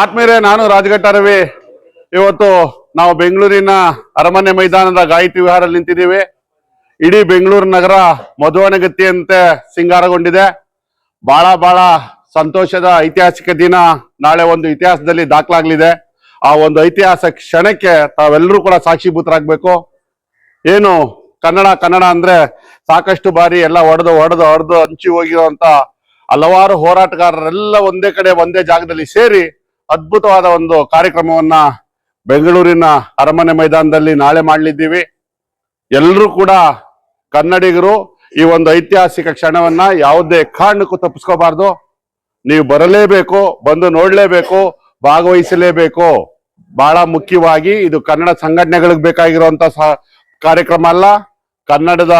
ಆತ್ಮೀಯರೇ, ನಾನು ರಾಜಘಟ್ಟ ರವಿ ಇವತ್ತು ನಾವು ಬೆಂಗಳೂರಿನ ಅರಮನೆ ಮೈದಾನದ ಗಾಯತ್ರಿ ವಿಹಾರಲ್ಲಿ ನಿಂತಿದ್ದೀವಿ. ಇಡೀ ಬೆಂಗಳೂರು ನಗರ ಮಧುವನಗತಿಯಂತೆ ಸಿಂಗಾರಗೊಂಡಿದೆ. ಬಹಳ ಬಹಳ ಸಂತೋಷದ ಐತಿಹಾಸಿಕ ದಿನ ನಾಳೆ ಒಂದು ಇತಿಹಾಸದಲ್ಲಿ ದಾಖಲಾಗಲಿದೆ. ಆ ಒಂದು ಐತಿಹಾಸ ಕ್ಷಣಕ್ಕೆ ತಾವೆಲ್ಲರೂ ಕೂಡ ಸಾಕ್ಷಿಭೂತರಾಗಬೇಕು. ಏನು ಕನ್ನಡ ಕನ್ನಡ ಅಂದ್ರೆ ಸಾಕಷ್ಟು ಬಾರಿ ಎಲ್ಲ ಹೊಡೆದು ಹೊಡೆದು ಹೊಡೆದು ಹಂಚಿ ಹೋಗಿರುವಂತ ಹಲವಾರು ಹೋರಾಟಗಾರರೆಲ್ಲ ಒಂದೇ ಕಡೆ, ಒಂದೇ ಜಾಗದಲ್ಲಿ ಸೇರಿ ಅದ್ಭುತವಾದ ಒಂದು ಕಾರ್ಯಕ್ರಮವನ್ನ ಬೆಂಗಳೂರಿನ ಅರಮನೆ ಮೈದಾನದಲ್ಲಿ ನಾಳೆ ಮಾಡಲಿದ್ದೀವಿ. ಎಲ್ಲರೂ ಕೂಡ ಕನ್ನಡಿಗರು ಈ ಒಂದು ಐತಿಹಾಸಿಕ ಕ್ಷಣವನ್ನ ಯಾವುದೇ ಕಾರಣಕ್ಕೂ ತಪ್ಪಿಸ್ಕೋಬಾರ್ದು. ನೀವು ಬರಲೇಬೇಕು, ಬಂದು ನೋಡ್ಲೇಬೇಕು, ಭಾಗವಹಿಸಲೇಬೇಕು. ಬಹಳ ಮುಖ್ಯವಾಗಿ ಇದು ಕನ್ನಡ ಸಂಘಟನೆಗಳಿಗೆ ಬೇಕಾಗಿರುವಂತ ಕಾರ್ಯಕ್ರಮ ಅಲ್ಲ. ಕನ್ನಡದ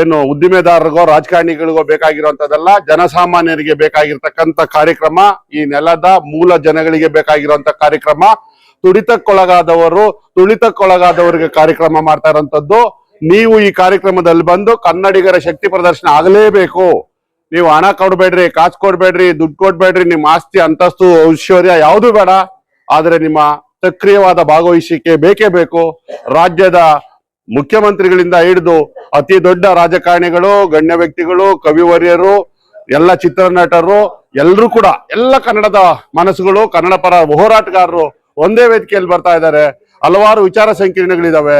ಏನು ಉದ್ದಿಮೆದಾರರಿಗೋ, ರಾಜಕಾರಣಿಗಳಿಗೋ ಬೇಕಾಗಿರುವಂತದಲ್ಲ ಜನಸಾಮಾನ್ಯರಿಗೆ ಬೇಕಾಗಿರ್ತಕ್ಕಂಥ ಕಾರ್ಯಕ್ರಮ, ಈ ನೆಲದ ಮೂಲ ಜನಗಳಿಗೆ ಬೇಕಾಗಿರುವಂತ ಕಾರ್ಯಕ್ರಮ. ತುಡಿತಕ್ಕೊಳಗಾದವರು, ತುಳಿತಕ್ಕೊಳಗಾದವರಿಗೆ ಕಾರ್ಯಕ್ರಮ ಮಾಡ್ತಾ ಇರುವಂತದ್ದು ನೀವು ಈ ಕಾರ್ಯಕ್ರಮದಲ್ಲಿ ಬಂದು ಕನ್ನಡಿಗರ ಶಕ್ತಿ ಪ್ರದರ್ಶನ ಆಗಲೇಬೇಕು. ನೀವು ಹಣ ಕೊಡ್ಬೇಡ್ರಿ, ಕಾಸು ಕೊಡ್ಬೇಡ್ರಿ, ದುಡ್ಡು ಕೊಡ್ಬೇಡ್ರಿ, ನಿಮ್ಮ ಆಸ್ತಿ, ಅಂತಸ್ತು, ಐಶ್ವರ್ಯ ಯಾವುದು ಬೇಡ. ಆದ್ರೆ ನಿಮ್ಮ ಸಕ್ರಿಯವಾದ ಭಾಗವಹಿಸಿಕೆ ಬೇಕೇ ಬೇಕು. ರಾಜ್ಯದ ಮುಖ್ಯಮಂತ್ರಿಗಳಿಂದ ಹಿಡಿದು ಅತಿ ದೊಡ್ಡ ರಾಜಕಾರಣಿಗಳು, ಗಣ್ಯ ವ್ಯಕ್ತಿಗಳು, ಕವಿವರ್ಯರು, ಎಲ್ಲ ಚಿತ್ರನಟರು ಎಲ್ಲರೂ ಕೂಡ, ಎಲ್ಲ ಕನ್ನಡದ ಮನಸ್ಸುಗಳು, ಕನ್ನಡ ಪರ ಹೋರಾಟಗಾರರು ಒಂದೇ ವೇದಿಕೆಯಲ್ಲಿ ಬರ್ತಾ ಇದ್ದಾರೆ. ಹಲವಾರು ವಿಚಾರ ಸಂಕಿರಣಗಳಿದಾವೆ.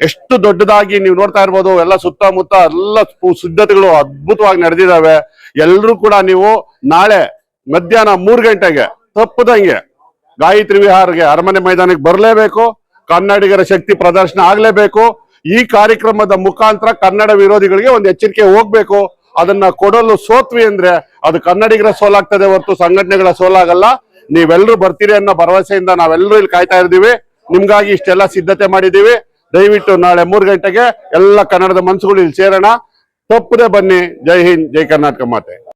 ಎಷ್ಟು ದೊಡ್ಡದಾಗಿ ನೀವು ನೋಡ್ತಾ ಇರ್ಬೋದು, ಎಲ್ಲ ಸುತ್ತಮುತ್ತ ಎಲ್ಲ ಸಿದ್ಧತೆಗಳು ಅದ್ಭುತವಾಗಿ ನಡೆದಿದ್ದಾವೆ ಎಲ್ಲರೂ ಕೂಡ ನೀವು ನಾಳೆ ಮಧ್ಯಾಹ್ನ ಮೂರು ಗಂಟೆಗೆ ತಪ್ಪದಂಗೆ ಗಾಯತ್ರಿ ವಿಹಾರ್ಗೆ ಅರಮನೆ ಮೈದಾನಕ್ಕೆ ಬರಲೇಬೇಕು. ಕನ್ನಡಿಗರ ಶಕ್ತಿ ಪ್ರದರ್ಶನ ಆಗ್ಲೇಬೇಕು. ಈ ಕಾರ್ಯಕ್ರಮದ ಮುಖಾಂತರ ಕನ್ನಡ ವಿರೋಧಿಗಳಿಗೆ ಒಂದು ಎಚ್ಚರಿಕೆ ಹೋಗ್ಬೇಕು. ಅದನ್ನ ಕೊಡಲು ಸೋತ್ವಿ ಅಂದ್ರೆ ಅದು ಕನ್ನಡಿಗರ ಸೋಲಾಗ್ತದೆ ಹೊರತು ಸಂಘಟನೆಗಳ ಸೋಲಾಗಲ್ಲ. ನೀವೆಲ್ಲರೂ ಬರ್ತೀರಿ ಅನ್ನೋ ಭರವಸೆಯಿಂದ ನಾವೆಲ್ಲರೂ ಇಲ್ಲಿ ಕಾಯ್ತಾ ಇದ್ದೀವಿ ನಿಮ್ಗಾಗಿ ಇಷ್ಟೆಲ್ಲ ಸಿದ್ಧತೆ ಮಾಡಿದ್ದೀವಿ. ದಯವಿಟ್ಟು ನಾಳೆ ಮೂರು ಗಂಟೆಗೆ ಎಲ್ಲ ಕನ್ನಡದ ಮನಸ್ಸುಗಳು ಇಲ್ಲಿ ಸೇರೋಣ. ತಪ್ಪದೆ ಬನ್ನಿ. ಜೈ ಹಿಂದ್, ಜೈ ಕರ್ನಾಟಕ ಮಾತೆ.